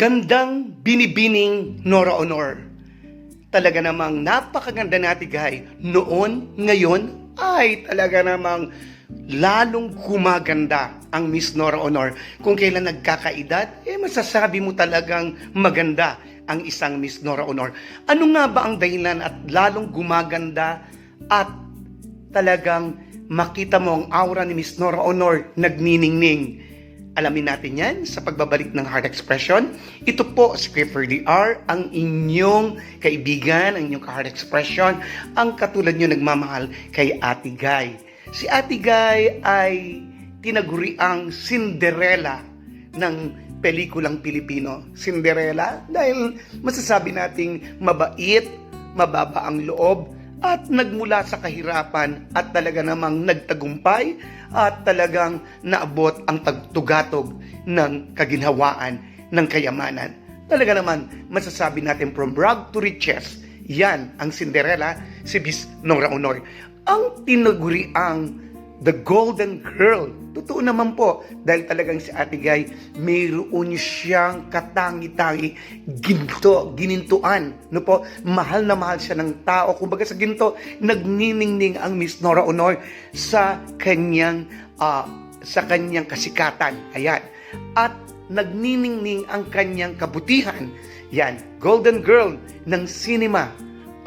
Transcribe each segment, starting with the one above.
Gandang binibining Nora Honor. Talaga namang napakaganda natin guy. Noon, ngayon, ay talaga namang lalong gumaganda ang Miss Nora Honor. Kung kailan nagkakaedad, eh masasabi mo talagang maganda ang isang Miss Nora Honor. Ano nga ba ang dahilan at lalong gumaganda at talagang makita mo ang aura ni Miss Nora Honor nagniningning? Alamin natin yan sa pagbabalik ng Heart Expression. Ito po, si Clifford DR, ang inyong kaibigan, ang inyong ka-Heart Expression, ang katulad nyo nagmamahal kay Ate Guy. Si Ate Guy ay tinaguriang Cinderella ng pelikulang Pilipino. Cinderella dahil masasabi nating mabait, mababa ang loob, at nagmula sa kahirapan at talaga namang nagtagumpay at talagang naabot ang tagtugatog ng kaginhawaan ng kayamanan. Talaga naman masasabi natin from brag to riches, yan ang Cinderella, si Miss Nora Honor. Ang tinaguri ang The Golden Girl. Totoo naman po, dahil talagang si Ate Guy, mayroon siyang katangi-tangi, ginto, ginintuan. No po, mahal na mahal siya ng tao. Kumbaga sa ginto, nagniningning ang Miss Nora Honor sa kanyang, ah, sa kanyang kasikatan. Ayan. At nagniningning ang kanyang kabutihan. Yan, Golden Girl ng cinema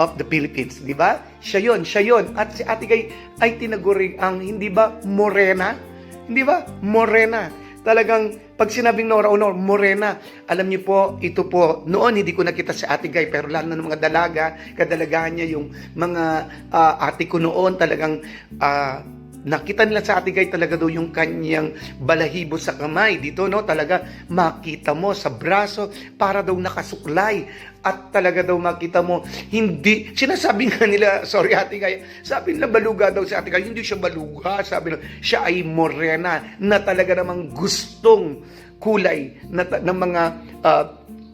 of the Philippines, di ba? Siya yon, siya yon. At si Ate Gay ay tinaguri ang, hindi ba, morena? Hindi ba? Morena. Talagang, pag sinabing Nora Honor, morena. Alam niyo po, ito po, noon hindi ko nakita si Ate Gay, pero lalo ng mga dalaga, kadalagaan niya yung mga ah, ate ko noon, talagang ah, nakita nila sa Ate Gay talaga daw yung kanyang balahibo sa kamay. Dito, no, talaga makita mo sa braso, para daw nakasuklay. At talaga daw makita mo, hindi, sinasabi nga nila, sorry Ate Gay, sabi nila baluga daw si Ate Gay, hindi siya baluga, sabi nila, siya ay morena, na talaga namang gustong kulay na, ng mga ah,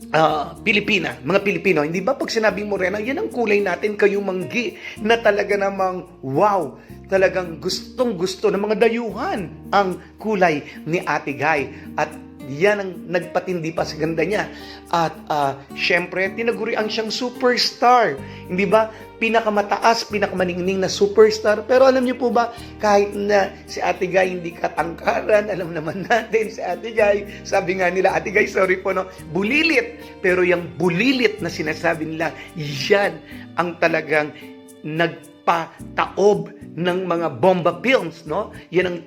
Ah, Pilipina, mga Pilipino, hindi ba pag sinabing morena, yan ang kulay natin, kayo manggi, na talaga namang wow, talagang gustong gusto ng mga dayuhan ang kulay ni Ate Guy. At yan ang nagpatindi pa sa ganda niya. At ah, syempre, tinagurian siyang superstar. Hindi ba? Pinakamataas, pinakamaningning na superstar. Pero alam niyo po ba, kahit na si Ate Guy hindi katangkaran, alam naman natin si Ate Guy, sabi nga nila, Ate Guy, sorry po, no, bulilit. Pero yung bulilit na sinasabi nila, yan ang talagang nagpataob ng mga bomba films, no? Yan ang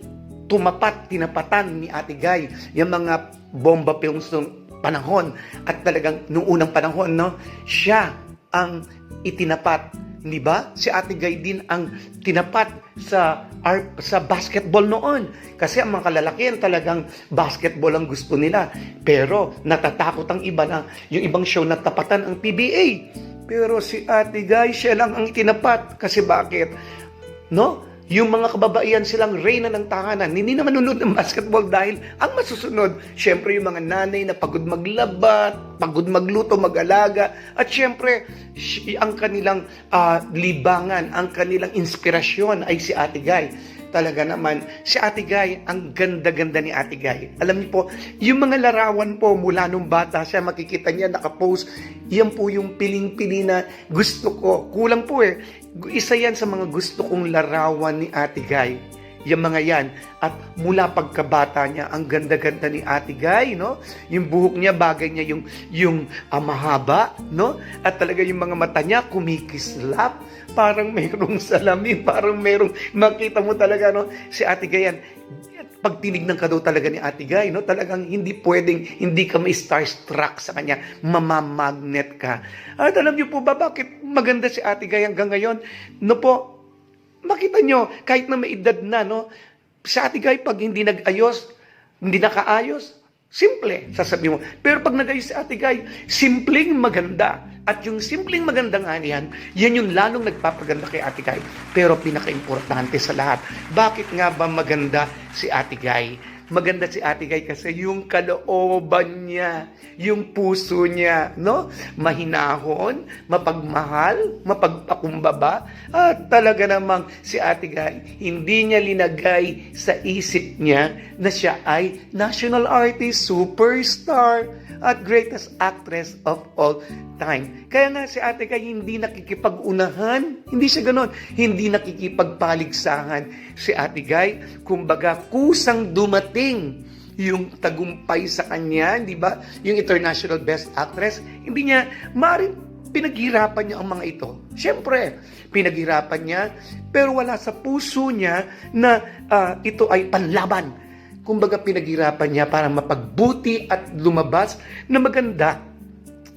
tumapat, tinapatan ni Ate Guy, yung mga bomba films nung panahon. At talagang noong unang panahon, no, siya ang itinapat. Di ba? Si Ate Guy din ang tinapat sa art, sa basketball noon. Kasi ang mga kalalakihan talagang basketball ang gusto nila. Pero natatakot ang iba na yung ibang show na tapatan ang PBA. Pero si Ate Guy, siya lang ang itinapat. Kasi bakit? No? Yung mga kababaihan silang reyna ng tahanan, hindi naman nunod ng basketball dahil ang masusunod, syempre yung mga nanay na pagod maglabat, pagod magluto, mag-alaga, at syempre sy- ang kanilang ah, libangan, ang kanilang inspirasyon ay si Ate Guy. Talaga naman, si Ate Guy, ang ganda-ganda ni Ate Guy. Alam niyo po, yung mga larawan po mula nung bata siya, makikita niya nakapost, yan po yung piling-pili na gusto ko. Kulang po eh. Isa yan sa mga gusto kong larawan ni Ate Guy. Yung mga yan. At mula pagkabata niya, ang ganda-ganda ni Ate Guy, no? Yung buhok niya, bagay niya yung, yung ah, mahaba, no? At talaga yung mga mata niya, kumikislap. Parang mayroong salamin, parang mayroong, makita mo talaga, no? Si Ate Guy yan, pag tinignan ka daw talaga ni Ate Guy, no? Talagang hindi pwedeng, hindi ka may starstruck sa kanya, mamamagnet ka. At alam niyo po ba, bakit maganda si Ate Guy hanggang ngayon? No po, makita nyo, kahit na may edad na, no? Sa Ate Guy, pag hindi nag-ayos, hindi nakaayos, simple, sasabihin mo. Pero pag nag-ayos si Ate Guy, simpleng maganda. At yung simpleng maganda nga yan, yan yung lalong nagpapaganda kay Ate Guy. Pero pinaka-importante sa lahat, bakit nga ba maganda si Ate Guy? Maganda si Ate Guy kasi yung kalooban niya, yung puso niya, no? Mahinahon, mapagmahal, mapagpakumbaba, at talaga namang si Ate Guy, hindi niya linagay sa isip niya na siya ay national artist, superstar, at greatest actress of all time. Kaya nga si Ate Guy hindi nakikipag-unahan, hindi siya ganon, hindi nakikipagpaligsahan. Si Ate Guy, kumbaga kusang dumating yung tagumpay sa kanya, di ba? Yung International Best Actress, hindi niya, maaaring pinaghirapan niya ang mga ito. Siyempre, pinaghirapan niya, pero wala sa puso niya na ah, ito ay panlaban. Kumbaga, pinaghirapan niya para mapagbuti at lumabas na maganda.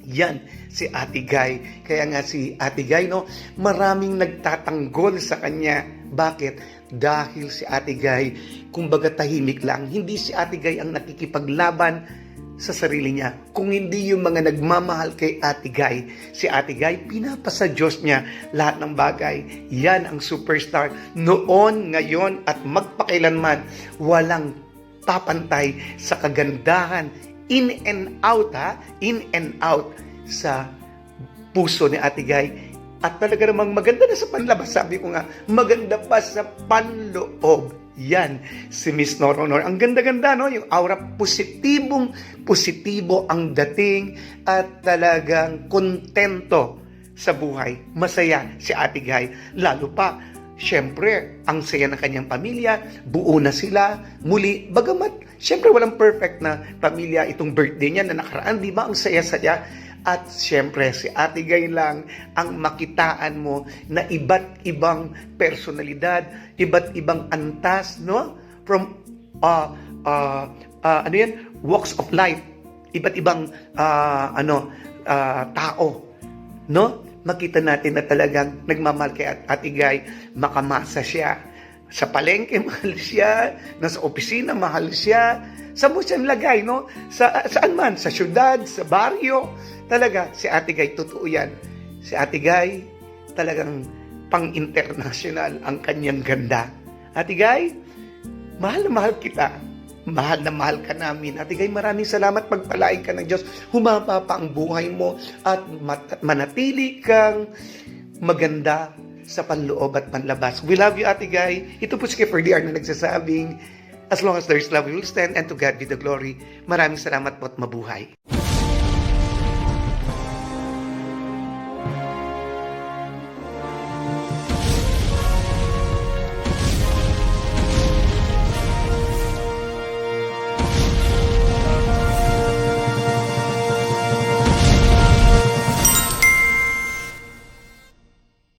Yan, si Ate Guy. Kaya nga si Ate Guy, no, maraming nagtatanggol sa kanya. Bakit? Dahil si Ate Guy, kumbaga tahimik lang. Hindi si Ate Guy ang nakikipaglaban sa sarili niya. Kung hindi yung mga nagmamahal kay Ate Guy, si Ate Guy, pinapasa Diyos niya lahat ng bagay. Yan ang superstar. Noon, ngayon, at magpakailanman, walang papantay sa kagandahan in and out ha, in and out sa puso ni Ate Guy. At talaga namang maganda na sa panlabas. Sabi ko nga, maganda pa sa panloob. Yan, si Miss Noronor. Ang ganda-ganda, no? Yung aura positibong, positibo ang dating at talagang kontento sa buhay. Masaya si Ate Guy. Lalo pa, syempre, ang saya ng kanyang pamilya, buo na sila, muli, bagamat, syempre walang perfect na pamilya itong birthday niya na nakaraan, di ba? Ang saya-saya. At syempre, si Ate Gay lang ang makitaan mo na iba't ibang personalidad, iba't ibang antas, no? From, uh, uh, uh, ano yan? Walks of life. Iba't ibang, uh, ano, uh, tao, no? Makita natin na talagang nagmamahal At- Ate Gay, makamasa siya. Sa palengke, mahal siya. Nasa opisina, mahal siya. Sa mo siya lagay, no? Sa, saan man, sa syudad, sa baryo. Talaga, si Ate Gay, totoo yan. Si Ate Gay, talagang pang-international ang kanyang ganda. Ate Gay, mahal na mahal kita. Mahal na mahal ka namin. Ate Gay, maraming salamat. Pagpalain ka ng Diyos. Humaba pa ang buhay mo at manatili kang maganda sa panloob at panlabas. We love you, Ate Gay. Ito po si Kipper DR na nagsasabing, as long as there is love, we will stand and to God be the glory. Maraming salamat po at mabuhay.